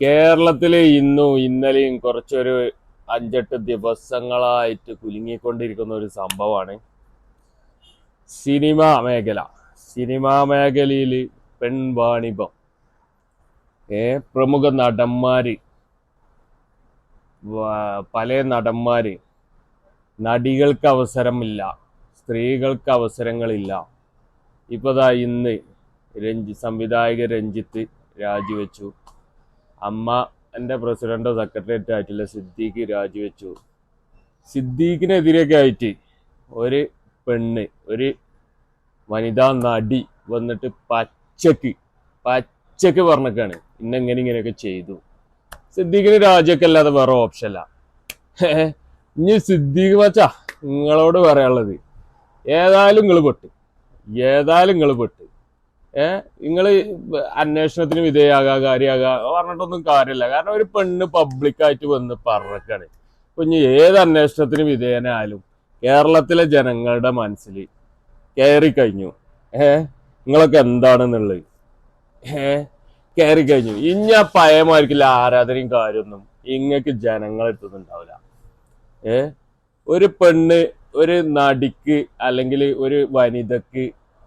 കേരളത്തിൽ ഇന്നും ഇന്നലെയും കുറച്ചൊരു അഞ്ചെട്ട് ദിവസങ്ങളായിട്ട് കുലുങ്ങിക്കൊണ്ടിരിക്കുന്ന ഒരു സംഭവമാണ്. സിനിമാ മേഖല. സിനിമാ മേഖലയിൽ പെൺവാണിഭം ഏ പ്രമുഖ നടന്മാര്. പല നടന്മാര്. നടികൾക്ക് അവസരമില്ല. സ്ത്രീകൾക്ക് അവസരങ്ങളില്ല. ഇപ്പൊ ഇന്ന് രഞ്ജി സംവിധായകൻ രഞ്ജിത്ത് രാജിവെച്ചു. അമ്മ എന്റെ പ്രസിഡന്റോ സെക്രട്ടേറിയറ്റ് ആയിട്ടുള്ള സിദ്ദീഖ് രാജിവെച്ചു. സിദ്ദീഖിനെതിരെയൊക്കെ ആയിട്ട് ഒരു പെണ്ണ് ഒരു വനിതാ നടി വന്നിട്ട് പച്ചക്ക് പച്ചക്ക് പറഞ്ഞേക്കാണ്. ഇന്നെങ്ങനെ ഇങ്ങനെയൊക്കെ ചെയ്തു. സിദ്ദീഖിന് രാജിയൊക്കെ അല്ലാതെ വേറെ ഓപ്ഷനല്ല ഇനി സിദ്ദീഖ് വച്ചാ നിങ്ങളോട് പറയാനുള്ളത്. ഏതായാലും നിങ്ങൾ പെട്ട്. ഏതായാലും നിങ്ങൾ പെട്ട്. നിങ്ങൾ അന്വേഷണത്തിന് വിധേയാകാ കാര്യമാകാ പറഞ്ഞിട്ടൊന്നും കാര്യമില്ല. കാരണം ഒരു പെണ്ണ് പബ്ലിക്കായിട്ട് വന്ന് പറക്കാണ്. ഇനി ഏത് അന്വേഷണത്തിന് വിധേയനായാലും കേരളത്തിലെ ജനങ്ങളുടെ മനസ്സിൽ കയറി കഴിഞ്ഞു ഏ? നിങ്ങളൊക്കെ എന്താണെന്നുള്ളത്? ഏ? കയറി കഴിഞ്ഞു ഇനി ആ പയമായിരിക്കില്ല ആരാധനയും കാര്യമൊന്നും ഇങ്ങക്ക് ജനങ്ങളെത്തുന്നുണ്ടാവില്ല ഏ? ഒരു പെണ്ണ് ഒരു നടിക്ക് അല്ലെങ്കിൽ ഒരു വനിതക്ക്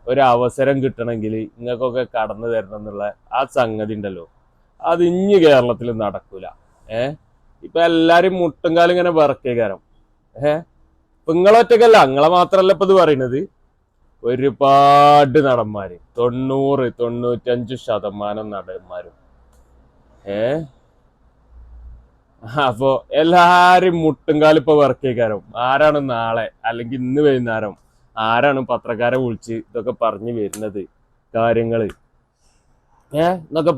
ഒരു അവസരം കിട്ടണമെങ്കിൽ നിങ്ങൾക്കൊക്കെ കടന്നു തരണം എന്നുള്ള ആ സംഗതി ഉണ്ടല്ലോ. അത് ഇഞ്ഞ് കേരളത്തിൽ നടക്കൂല. ഏ? ഇപ്പൊ എല്ലാരും മുട്ടുംകാലം ഇങ്ങനെ വിറക്കേകാരം ഏ? ഇപ്പൊ നിങ്ങളൊറ്റക്കല്ല നിങ്ങളെ മാത്രല്ല ഇപ്പൊ ഇത് പറയണത്. ഒരുപാട് നടന്മാര് തൊണ്ണൂറ് തൊണ്ണൂറ്റഞ്ച് ശതമാനം നടന്മാരും. ഏ? അപ്പോ എല്ലാരും മുട്ടുംകാലം ഇപ്പൊ വിറക്കേക്കാരം. ആരാണ് നാളെ? അല്ലെങ്കിൽ ഇന്ന് വൈകുന്നേരം? ആരാണ് പത്രക്കാരെ വിളിച്ച് ഇതൊക്കെ പറഞ്ഞു വരുന്നത്? കാര്യങ്ങൾ ഏ? എന്നൊക്കെ